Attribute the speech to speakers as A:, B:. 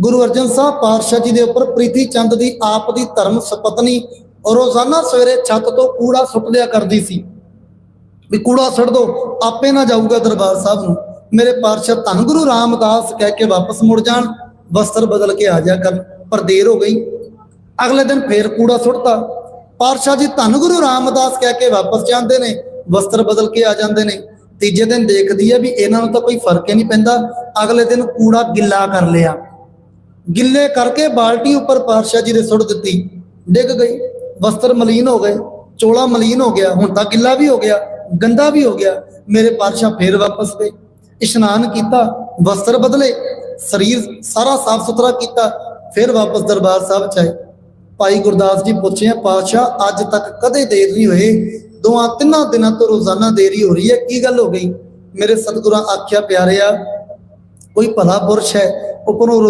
A: ਗੁਰੂ ਅਰਜਨ ਸਾਹਿਬ ਪਾਤਸ਼ਾਹ ਜੀ ਦੇ ਉੱਪਰ ਪ੍ਰੀਤੀ ਚੰਦ ਦੀ ਆਪ ਦੀ ਧਰਮ ਸੁਪਤਨੀ ਰੋਜ਼ਾਨਾ ਸਵੇਰੇ ਛੱਤ ਤੋਂ ਕੂੜਾ ਸੁੱਟ ਲਿਆ ਕਰਦੀ ਸੀ। ਵੀ ਕੂੜਾ ਸੁੱਟ ਦੋ, ਆਪੇ ਨਾ ਜਾਊਗਾ ਦਰਬਾਰ ਸਾਹਿਬ ਨੂੰ। ਮੇਰੇ ਪਾਤਸ਼ਾਹ ਧੰਨ ਗੁਰੂ ਰਾਮਦਾਸ ਕਹਿ ਕੇ ਵਾਪਸ ਮੁੜ ਜਾਣ, ਵਸਤਰ ਬਦਲ ਕੇ ਆ ਜਾ ਕਰਨ ਪਰ ਦੇਰ ਹੋ ਗਈ। ਅਗਲੇ ਦਿਨ ਫੇਰ ਕੂੜਾ ਸੁੱਟਤਾ। ਪਾਤਸ਼ਾਹ ਜੀ ਧੰਨ ਗੁਰੂ ਰਾਮਦਾਸ ਕਹਿ ਕੇ ਵਾਪਸ ਜਾਂਦੇ ਨੇ, ਵਸਤਰ ਬਦਲ ਕੇ ਆ ਜਾਂਦੇ ਨੇ। ਤੀਜੇ ਦਿਨ ਦੇਖਦੀ ਹੈ ਵੀ ਇਹਨਾਂ ਨੂੰ ਤਾਂ ਕੋਈ ਫ਼ਰਕ ਹੀ ਨਹੀਂ ਪੈਂਦਾ। ਅਗਲੇ ਦਿਨ ਕੂੜਾ ਗਿੱਲਾ ਕਰ ਲਿਆ। ਗਿੱਲੇ ਕਰਕੇ ਬਾਲਟੀ ਉੱਪਰ ਪਾਤਸ਼ਾਹ ਜੀ ਦੇ ਸੁੱਟ ਦਿੱਤੀ। ਡਿੱਗ ਗਈ, ਵਸਤਰ ਮਲੀਨ ਹੋ ਗਏ, ਚੋਲਾ ਮਲੀਨ ਹੋ ਗਿਆ, ਹੁਣ ਤਾਂ ਗਿੱਲਾ ਵੀ ਹੋ ਗਿਆ, ਗੰਦਾ ਵੀ ਹੋ ਗਿਆ। ਮੇਰੇ ਪਾਤਸ਼ਾਹ ਫੇਰ ਵਾਪਸ ਗਏ। ਇਸ਼ਨਾਨ ਕੀਤਾ, ਵਸਤਰ ਬਦਲੇ, ਸਰੀਰ ਸਾਰਾ ਸਾਫ਼ ਸੁਥਰਾ ਕੀਤਾ, ਫਿਰ ਵਾਪਸ ਦਰਬਾਰ ਸਾਹਿਬ ਚ ਆਏ। ਭਾਈ ਗੁਰਦਾਸ ਜੀ ਪੁੱਛਿਆ ਪਾਤਸ਼ਾਹ, ਅੱਜ ਤੱਕ ਕਦੇ ਦੇਰ ਨਹੀਂ ਹੋਏ। ਦੋਆਂ ਤਿੰਨਾਂ ਦਿਨਾਂ ਤੋਂ ਰੋਜ਼ਾਨਾ ਦੇਰੀ ਹੋ ਰਹੀ ਹੈ, ਕੀ ਗੱਲ ਹੋ ਗਈ? ਮੇਰੇ ਸਤਿਗੁਰਾਂ ਆਖਿਆ ਪਿਆਰਿਆ, ਕੋਈ ਭਲਾ ਪੁਰਸ਼ ਹੈ, ਉੱਪਰੋਂ